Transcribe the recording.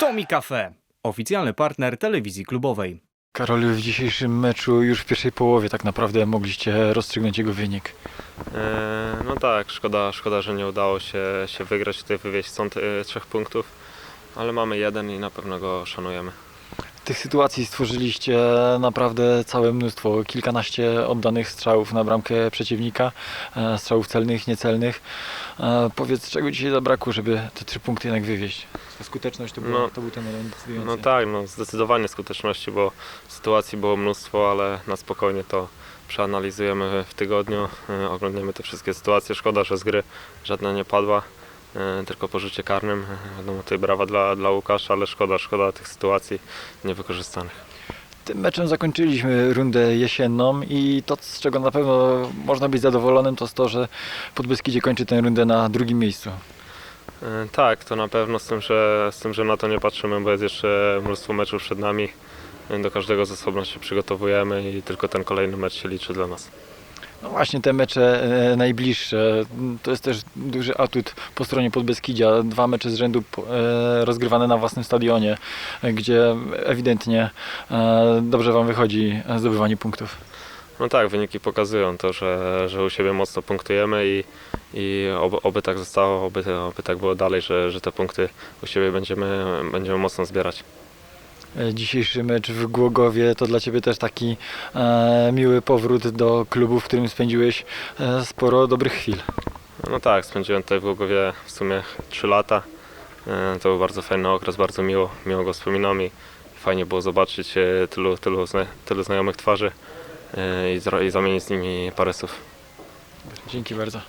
Tomi Cafe, oficjalny partner telewizji klubowej. Karol, w dzisiejszym meczu już w pierwszej połowie tak naprawdę mogliście rozstrzygnąć jego wynik. E, No tak, szkoda, szkoda, że nie udało się, się wygrać, tutaj wywieźć stąd e, trzech punktów, ale mamy jeden i na pewno go szanujemy. Tych sytuacji stworzyliście naprawdę całe mnóstwo, kilkanaście oddanych strzałów na bramkę przeciwnika, e, strzałów celnych, niecelnych. E, Powiedz, czego dzisiaj zabrakło, żeby te trzy punkty jednak wywieźć? Ta skuteczność to, była, No. to był ten element decydujący. No tak, no zdecydowanie skuteczności, bo sytuacji było mnóstwo, ale na spokojnie to przeanalizujemy w tygodniu, e, oglądamy te wszystkie sytuacje. Szkoda, że z gry żadna nie padła, tylko po rzucie karnym. E, Wiadomo, tutaj brawa dla, dla Łukasza, ale szkoda, szkoda tych sytuacji niewykorzystanych. Tym meczem zakończyliśmy rundę jesienną i to, z czego na pewno można być zadowolonym, to jest to, że Podbeskidzie kończy tę rundę na drugim miejscu. E, Tak, to na pewno z tym, że, z tym, że na to nie patrzymy, bo jest jeszcze mnóstwo meczów przed nami. E, Do każdego z osobna się przygotowujemy i tylko ten kolejny mecz się liczy dla nas. No właśnie te mecze e, najbliższe, to jest też duży atut po stronie Podbeskidzia. Dwa mecze z rzędu e, rozgrywane na własnym stadionie, gdzie ewidentnie e, dobrze Wam wychodzi zdobywanie punktów. No tak, wyniki pokazują to, że, że u siebie mocno punktujemy i, i oby, oby tak zostało, oby, oby tak było dalej, że, że te punkty u siebie będziemy, będziemy mocno zbierać. E, Dzisiejszy mecz w Głogowie to dla Ciebie też taki e, miły powrót do klubu, w którym spędziłeś e, sporo dobrych chwil. No tak, spędziłem tutaj w Głogowie w sumie 3 lata. E, To był bardzo fajny okres, bardzo miło, miło go wspominam i fajnie było zobaczyć e, tylu, tylu, zna, tylu znajomych twarzy e, i, zro- i zamienić z nimi parę słów. Dzięki bardzo.